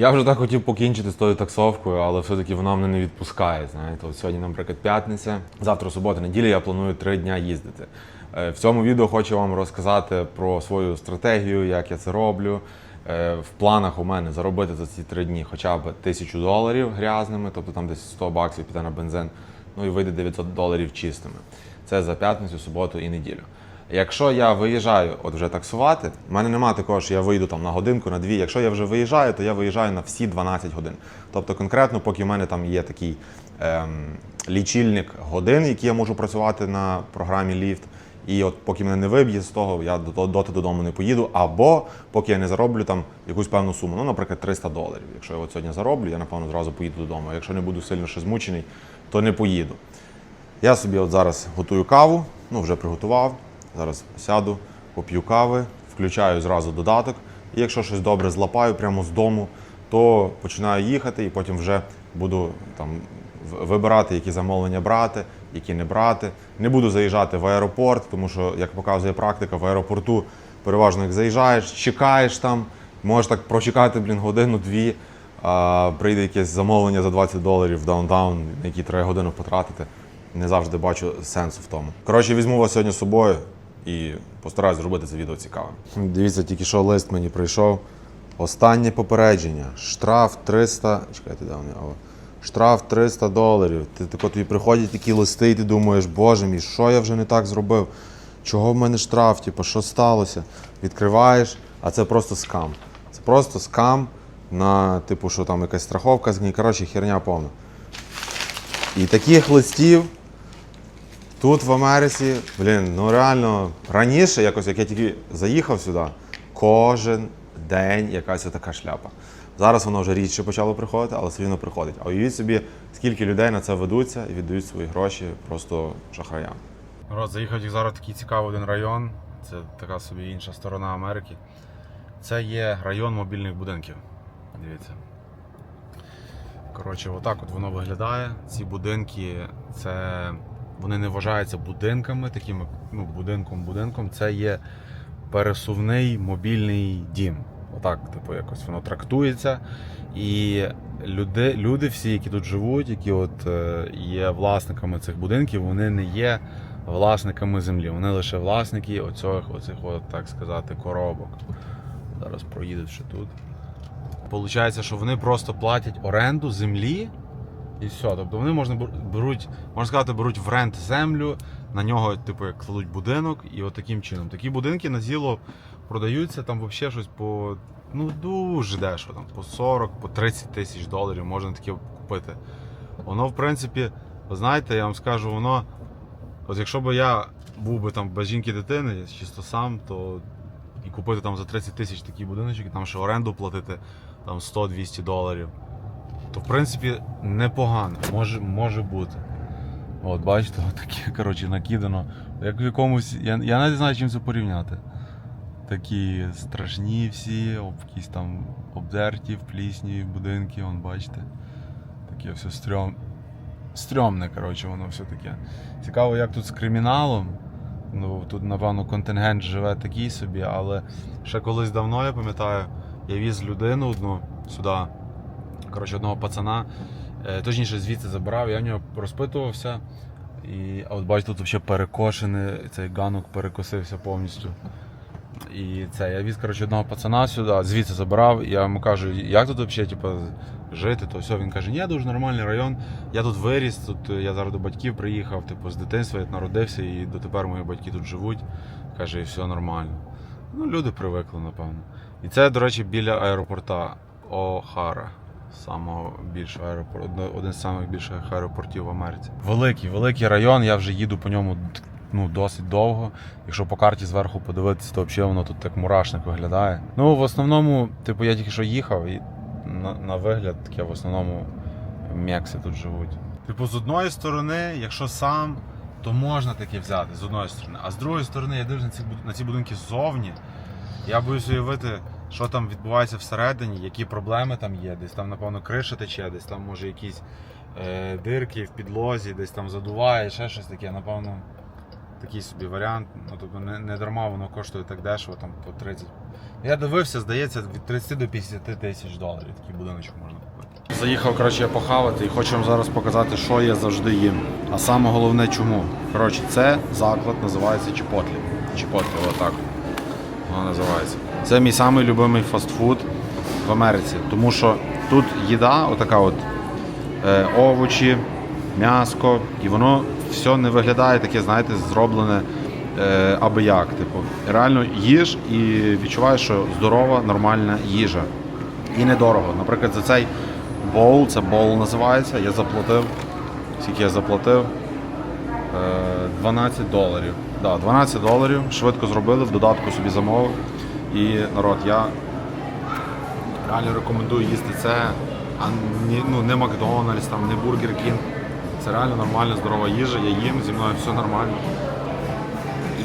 Я вже так хотів покінчити з тою таксовкою, але все-таки вона мене не відпускає. Знаєте, от сьогодні, наприклад, п'ятниця, завтра субота, неділя, я планую три дня їздити. Е, В цьому відео хочу вам розказати про свою стратегію, як я це роблю. Е, В планах у мене заробити за ці три дні хоча б тисячу доларів грязними, тобто там десь 100 баксів піде на бензин, ну і вийде 900 доларів чистими. Це за п'ятницю, суботу і неділю. Якщо я виїжджаю от вже таксувати, в мене немає такого, що я вийду там на годинку, на дві. Якщо я вже виїжджаю, то я виїжджаю на всі 12 годин. Тобто конкретно, поки в мене там є такий ем, лічильник годин, які я можу працювати на програмі Ліфт. І от поки мене не виб'є з того, я доти додому не поїду. Або поки я не зароблю там якусь певну суму, ну, наприклад, 300 доларів. Якщо я от сьогодні зароблю, я напевно зразу поїду додому. Якщо не буду сильно ще змучений, то не поїду. Я собі от зараз готую каву, ну вже приготував. Зараз сяду, поп'ю кави, включаю зразу додаток. І якщо щось добре злапаю прямо з дому, то починаю їхати і потім вже буду там вибирати, які замовлення брати, які не брати. Не буду заїжджати в аеропорт, тому що, як показує практика, в аеропорту переважно як заїжджаєш, чекаєш там, можеш так прочекати, блін, годину-дві. А прийде якесь замовлення за 20 доларів в даунтаун, на які треба годину потратити. Не завжди бачу сенсу в тому. Коротше, візьму вас сьогодні з собою і постараюсь зробити це відео цікавим. Дивіться, тільки що лист мені прийшов. Останнє попередження. Штраф 300. Чекайте, де вони? Штраф 300 доларів. Ти тако тобі приходять такі листи, і ти думаєш, боже мій, що я вже не так зробив? Чого в мене штраф? Типу, що сталося? Відкриваєш, а це просто скам. Це просто скам на, типу, що там якась страховка. Коротше, херня повна. І таких листів тут в Америці, блін, ну реально, раніше, якось як я тільки заїхав сюди, кожен день якась така шляпа. Зараз воно вже рідше почало приходити, але все рівно приходить. А уявіть собі, скільки людей на це ведуться і віддають свої гроші просто шахраям. Народ, заїхав їх зараз такий цікавий один район. Це така собі інша сторона Америки. Це є район мобільних будинків. Дивіться. Коротше, отак от воно виглядає. Ці будинки, це вони не вважаються будинками, такими ну, будинком-будинком. Це є пересувний мобільний дім. Отак, типу, якось воно трактується. І люди, люди всі, які тут живуть, які от е, є власниками цих будинків, вони не є власниками землі. Вони лише власники оцих, оцих от, так сказати, коробок. Зараз проїдуть ще тут. Получається, що вони просто платять оренду землі і все. Тобто вони можна бер- беруть, можна сказати, беруть в рент землю, на нього, типу, як кладуть будинок, і от таким чином. Такі будинки на зіло продаються там взагалі щось по ну дуже дешево, там по 40, по 30 тисяч доларів можна таке купити. Воно, в принципі, ви знаєте, я вам скажу, воно. От якщо б я був би там без жінки дитини, чисто сам, то і купити там за 30 тисяч такий будиночок, і там ще оренду платити там 100-200 доларів, то в принципі непогано, може, може бути. От, бачите, таке, коротше, накидано. Як в якомусь. Я, я навіть знаю, чим це порівняти. Такі страшні всі, об, якісь там обдерті, в плісні будинки, вон, бачите. Таке все стрьом. Стрьомне, коротше, воно все таке. Цікаво, як тут з криміналом. Ну, тут, напевно, контингент живе такий собі, але ще колись давно, я пам'ятаю, я віз людину одну сюди, коротше, одного пацана, е, точніше звідси забрав, я в нього розпитувався. І, а от бачите, тут взагалі перекошений, цей ганок перекосився повністю. І це, я віз коротше, одного пацана сюди, звідси забрав, і я йому кажу, як тут взагалі типу, жити, то все. Він каже, ні, дуже нормальний район. Я тут виріс, тут е, я зараз до батьків приїхав, типу, з дитинства я народився, і дотепер мої батьки тут живуть. Каже, і все нормально. Ну, люди привикли, напевно. І це, до речі, біля аеропорта Охара. Самого більшого аеропорту, один з самих більших аеропортів в Америці. Великий, великий район, я вже їду по ньому ну, досить довго. Якщо по карті зверху подивитися, то взагалі воно тут як мурашник виглядає. Ну, в основному, типу, я тільки що їхав, і на, на вигляд таке в основному мекси тут живуть. Типу, з одної сторони, якщо сам, то можна таке взяти з одної сторони. А з другої сторони, я дивлюсь на ці, на ці будинки ззовні. Я боюсь уявити, що там відбувається всередині, які проблеми там є. Десь там, напевно, криша тече, десь там може якісь е, дирки в підлозі, десь там задуває, ще щось таке, напевно. такий собі варіант. Ну, тобто не, не дарма воно коштує так дешево, там по 30. Я дивився, здається, від 30 до 50 тисяч доларів такий будиночок можна купити. Заїхав, коротше, похавати і хочу вам зараз показати, що я завжди їм. А саме головне чому. Коротше, це заклад називається Чіпотлі. Чіпотлі, отак. Воно називається. Це мій самий любимий фастфуд в Америці, тому що тут їда, отака от е, овочі, м'яско, і воно все не виглядає таке, знаєте, зроблене е, аби як. Типу, реально їж і відчуваєш, що здорова, нормальна їжа. І недорого. Наприклад, за цей боул, це боул називається, я заплатив. Скільки я заплатив? Е, 12 доларів. Да, 12 доларів. Швидко зробили, в додатку собі замовив. І народ, я реально рекомендую їсти це, а не, ну, не Макдональдс, там, не Бургер Кінг. Це реально нормальна, здорова їжа, я їм, зі мною все нормально.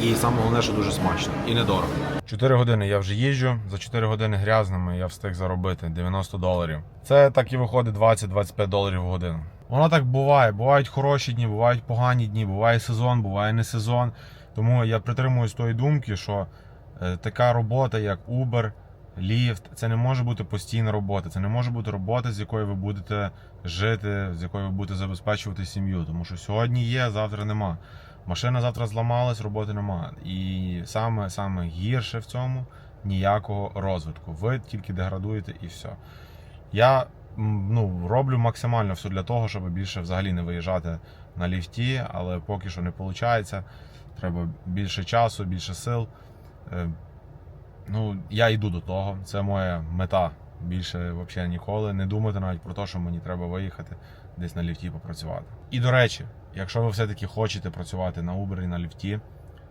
І саме головне, що дуже смачно і недорого. 4 години я вже їжджу. За 4 години грязними я встиг заробити 90 доларів. Це так і виходить 20-25 доларів в годину. Воно так буває. Бувають хороші дні, бувають погані дні, буває сезон, буває не сезон. Тому я притримуюсь тої думки, що така робота, як Uber, Lyft, це не може бути постійна робота. Це не може бути робота, з якої ви будете жити, з якої ви будете забезпечувати сім'ю. Тому що сьогодні є, завтра нема. Машина завтра зламалась, роботи нема. І саме саме гірше в цьому ніякого розвитку. Ви тільки деградуєте і все. Я ну, роблю максимально все для того, щоб більше взагалі не виїжджати на ліфті, але поки що не виходить. Треба більше часу, більше сил. Е, Ну, я йду до того. Це моя мета. Більше взагалі ніколи не думати навіть про те, що мені треба виїхати десь на ліфті попрацювати. І до речі, якщо ви все-таки хочете працювати на Uber і на ліфті,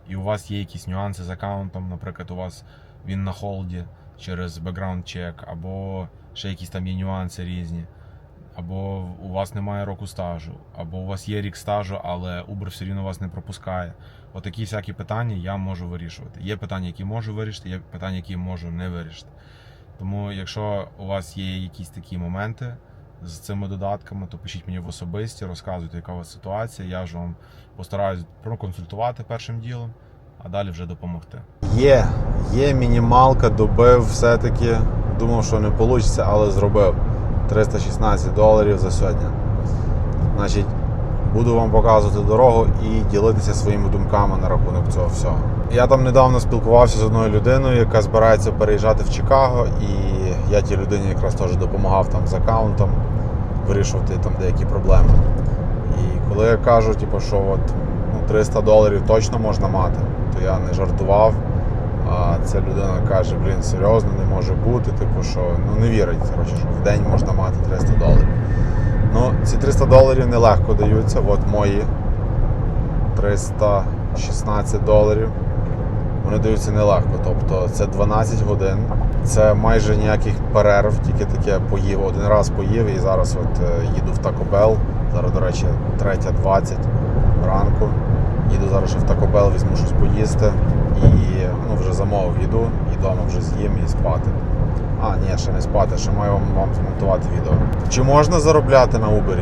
і у вас є якісь нюанси з аккаунтом, наприклад, у вас він на холді через бекграунд чек, або ще якісь там є нюанси різні, або у вас немає року стажу, або у вас є рік стажу, але Uber все рівно вас не пропускає. Отакі всякі питання я можу вирішувати. Є питання, які можу вирішити, є питання, які можу не вирішити. Тому, якщо у вас є якісь такі моменти з цими додатками, то пишіть мені в особисті, розказуйте, яка у вас ситуація. Я ж вам постараюсь проконсультувати першим ділом, а далі вже допомогти. Є, є мінімалка, добив все-таки. Думав, що не вийде, але зробив 316 доларів за сьогодні. Значить, буду вам показувати дорогу і ділитися своїми думками на рахунок цього всього. Я там недавно спілкувався з одною людиною, яка збирається переїжджати в Чикаго, і я тій людині якраз теж допомагав там з аккаунтом вирішувати там деякі проблеми. І коли я кажу, типу, що от, ну, 300 доларів точно можна мати, то я не жартував. А ця людина каже, блін, серйозно, не може бути, типу, що ну не вірить, коротше, що в день можна мати 300 доларів. Ну, ці 300 доларів нелегко даються. От мої 316 доларів. Вони даються нелегко. Тобто це 12 годин, це майже ніяких перерв, тільки таке поїв. Один раз поїв і зараз от е, їду в Bell. Зараз, до речі, 3.20 ранку. Їду зараз ще в Bell, візьму щось поїсти і ну, вже замовив їду, і вдома вже з'їм і спати. А, ні, ще не спати, ще маю вам, змонтувати відео. Чи можна заробляти на Uber,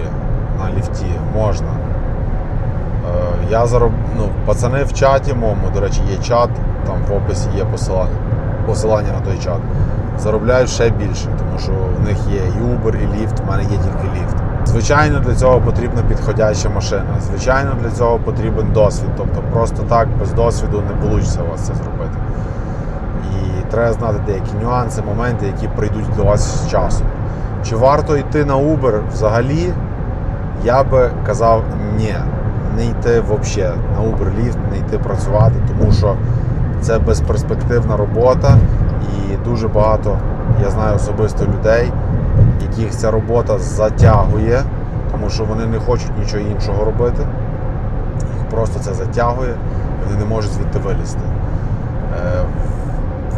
на ліфті? Можна. Е, я зароб... ну, пацани в чаті моєму, до речі, є чат, там в описі є посилання, посилання на той чат. Заробляють ще більше, тому що в них є і Uber, і ліфт, в мене є тільки ліфт. Звичайно, для цього потрібна підходяща машина. Звичайно, для цього потрібен досвід. Тобто просто так без досвіду не вийде у вас це зробити. І треба знати деякі нюанси, моменти, які прийдуть до вас з часом. Чи варто йти на Uber взагалі? Я би казав ні, не йти взагалі на Uber Lyft, не йти працювати, тому що це безперспективна робота і дуже багато я знаю особисто людей, яких ця робота затягує, тому що вони не хочуть нічого іншого робити. Їх просто це затягує, вони не можуть звідти вилізти. Е,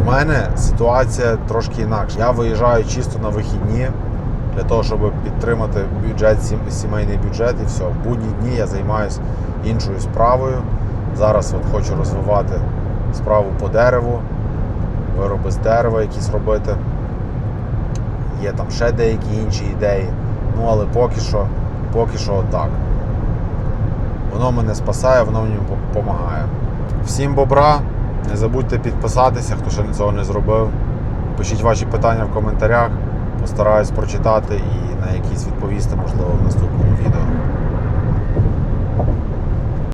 в мене ситуація трошки інакша. Я виїжджаю чисто на вихідні для того, щоб підтримати бюджет, сімейний бюджет і все. В будні дні я займаюся іншою справою. Зараз от хочу розвивати справу по дереву, вироби з дерева якісь робити. Є там ще деякі інші ідеї. Ну але поки що, поки що отак. Воно мене спасає, воно мені допомагає. Всім бобра. Не забудьте підписатися, хто ще цього не зробив. Пишіть ваші питання в коментарях. Постараюсь прочитати і на якісь відповісти, можливо, в наступному.